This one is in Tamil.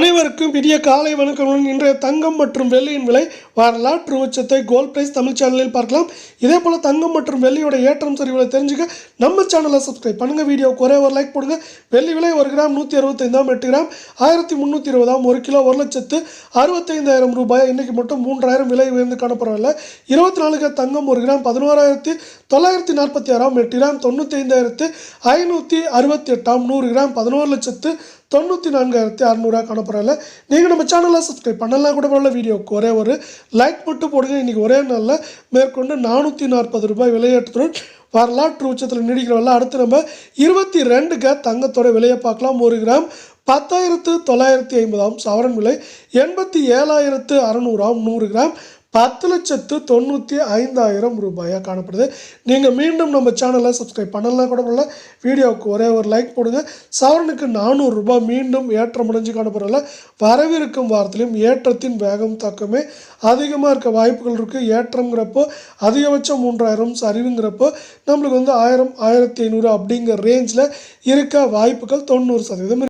அனைவருக்கும் பெரிய காலை வணக்கங்களுடன் இன்றைய தங்கம் மற்றும் வெள்ளியின் விலை வரலாற்று உச்சத்தை கோல்ட் பிரைஸ் தமிழ் சேனலில் பார்க்கலாம். இதே போல் தங்கம் மற்றும் வெள்ளியோட ஏற்றம் சரிவுகளை தெரிஞ்சுக்க நம்ம சேனலை சப்ஸ்கிரைப் பண்ணுங்கள் வீடியோ குறைய ஒரு லைக் போடுங்க. வெள்ளி விலை ஒரு கிராம் நூற்றி அறுபத்தைந்தாம் எட்டு கிராம். ஆயிரத்தி முந்நூற்றி இருபதாம் ஒரு கிலோ ஒரு லட்சத்து அறுபத்தைந்தாயிரம் ரூபாய். இன்றைக்கி மட்டும் மூன்றாயிரம் விலை உயர்ந்து காணப்படவில்லை. இருபத்தி நாலுக்கு தங்கம் ஒரு கிராம் பதினோராயிரத்தி தொள்ளாயிரத்தி நாற்பத்தி ஆறாம் எட்டு கிராம். தொண்ணூற்றி ஐந்தாயிரத்து ஐநூற்றி அறுபத்தி எட்டாம் நூறு கிராம். பதினோரு லட்சத்து தொண்ணூற்றி நான்காயிரத்தி அறநூறுவா பரவாயில்ல. நீங்கள் நம்ம சேனலை சப்ஸ்கிரைப் பண்ணலாம் கூட பரவாயில்ல வீடியோக்கு ஒரே ஒரு லைக் மட்டும் போடுங்க. இன்றைக்கி ஒரே நாளில் மேற்கொண்டு நானூற்றி நாற்பது ரூபாய் விலையேற்றத்துடன் வரலாற்று உச்சத்தில் நீடிக்கிறவல்ல அடுத்து நம்ம இருபத்தி ரெண்டுக்கு தங்கத்தோட விலையை பார்க்கலாம். ஒரு கிராம் பத்தாயிரத்து தொள்ளாயிரத்தி ஐம்பதாம் சவரன் விலை எண்பத்தி ஏழாயிரத்து அறநூறாம் நூறு கிராம் பத்து லட்சத்து தொண்ணூற்றி ஐந்தாயிரம் ரூபாயாக காணப்படுது. நீங்கள் மீண்டும் நம்ம சேனலை சப்ஸ்கிரைப் பண்ணலாம் கூட பண்ணல வீடியோவுக்கு ஒரே ஒரு லைக் போடுங்க. சவரனுக்கு நானூறுரூபா மீண்டும் ஏற்றம் முடிஞ்சு காணப்படல. வரவிருக்கும் வாரத்திலையும் ஏற்றத்தின் வேகம் தாக்கமே அதிகமாக இருக்க வாய்ப்புகள் இருக்குது ஏற்றங்கிறப்போ அதிகபட்சம் மூன்றாயிரம் சரிவுங்கிறப்போ நம்மளுக்கு வந்து ஆயிரம் ஆயிரத்தி ஐநூறு அப்படிங்கிற ரேஞ்சில் இருக்க வாய்ப்புகள் தொண்ணூறு சதவீதம்